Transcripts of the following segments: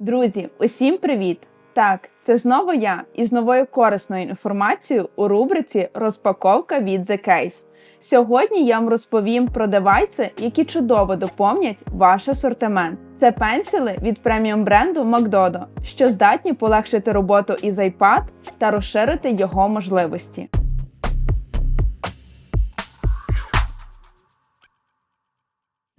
Друзі, усім привіт! Так, це знову я із новою корисною інформацією у рубриці Розпаковка від The Case. Сьогодні я вам розповім про девайси, які чудово доповнять ваш асортимент. Це пенсіли від преміум бренду Макдодо, що здатні полегшити роботу із iPad та розширити його можливості.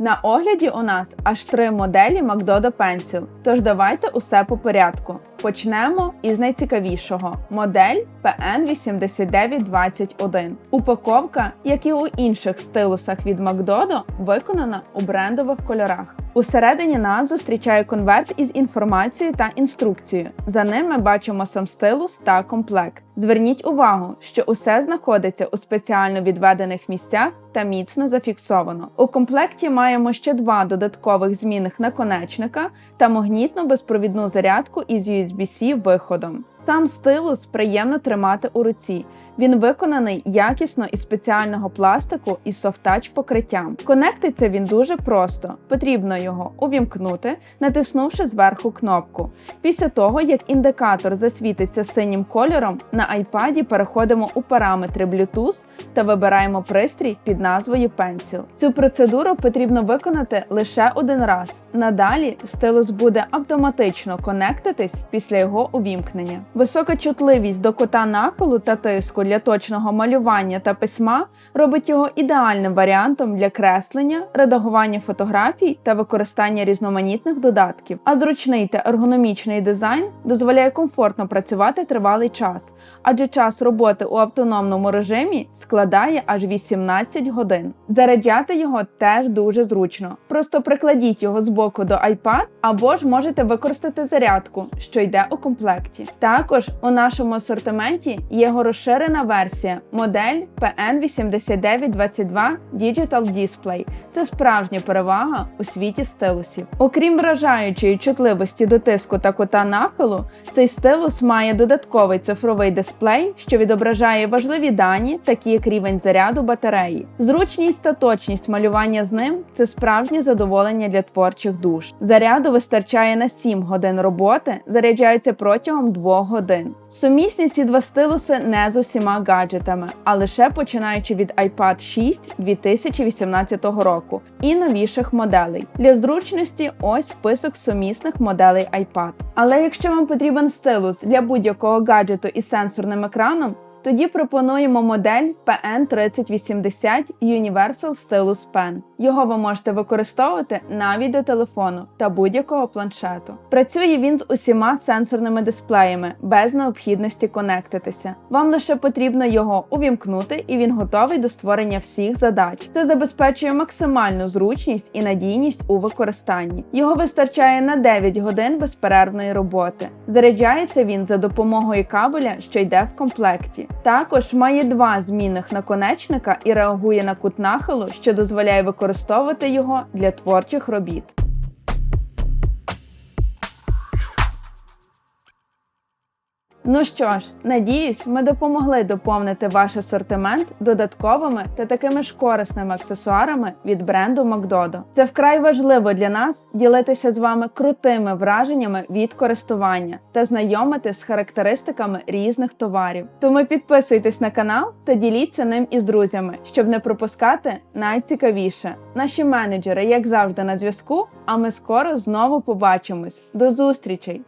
На огляді у нас аж три моделі Макдодо Pencil, тож давайте усе по порядку. Почнемо із найцікавішого модель PN8921. Упаковка, як і у інших стилусах від Макдодо, виконана у брендових кольорах. Усередині нас зустрічає конверт із інформацією та інструкцією. За ним ми бачимо сам стилус та комплект. Зверніть увагу, що усе знаходиться у спеціально відведених місцях та міцно зафіксовано. У комплекті маємо ще два додаткових змінних наконечника та магнітну безпровідну зарядку із USB-C виходом. Сам стилус приємно тримати у руці. Він виконаний якісно із спеціального пластику із софтач покриттям. Конектиться він дуже просто. Потрібно його увімкнути, натиснувши зверху кнопку. Після того, як індикатор засвітиться синім кольором, на iPad переходимо у параметри Bluetooth та вибираємо пристрій під назвою Pencil. Цю процедуру потрібно виконати лише один раз. Надалі стилус буде автоматично конектитись після його увімкнення. Висока чутливість до кота нахилу та тиску для точного малювання та письма робить його ідеальним варіантом для креслення, редагування фотографій та використання різноманітних додатків. А зручний та ергономічний дизайн дозволяє комфортно працювати тривалий час, адже час роботи у автономному режимі складає аж 18 годин. Заряджати його теж дуже зручно. Просто прикладіть його з боку до iPad або ж можете використати зарядку, що йде у комплекті. Також у нашому асортименті є його розширена версія модель PN8922 Digital Display. Це справжня перевага у світі стилусів. Окрім вражаючої чутливості до тиску та кота нахилу, цей стилус має додатковий цифровий дисплей, що відображає важливі дані, такі як рівень заряду батареї. Зручність та точність малювання з ним це справжнє задоволення для творчих душ. Заряду вистачає на 7 годин роботи, заряджається протягом 2 годин. Сумісні ці два стилуси не з усіма гаджетами, а лише починаючи від iPad 6 2018 року і новіших моделей. Для зручності ось список сумісних моделей iPad. Але якщо вам потрібен стилус для будь-якого гаджету із сенсорним екраном, тоді пропонуємо модель PN3080 Universal Stylus Pen. Його ви можете використовувати навіть до телефону та будь-якого планшету. Працює він з усіма сенсорними дисплеями без необхідності конектитися. Вам лише потрібно його увімкнути, і він готовий до створення всіх задач. Це забезпечує максимальну зручність і надійність у використанні. Його вистачає на 9 годин безперервної роботи. Заряджається він за допомогою кабеля, що йде в комплекті. Також має два змінних наконечника і реагує на кут нахилу, що дозволяє використовувати його для творчих робіт. Ну що ж, надіюсь, ми допомогли доповнити ваш асортимент додатковими та такими ж корисними аксесуарами від бренду Макдодо. Це вкрай важливо для нас ділитися з вами крутими враженнями від користування та знайомити з характеристиками різних товарів. Тому підписуйтесь на канал та діліться ним із друзями, щоб не пропускати найцікавіше. Наші менеджери, як завжди, на зв'язку. А ми скоро знову побачимось. До зустрічей!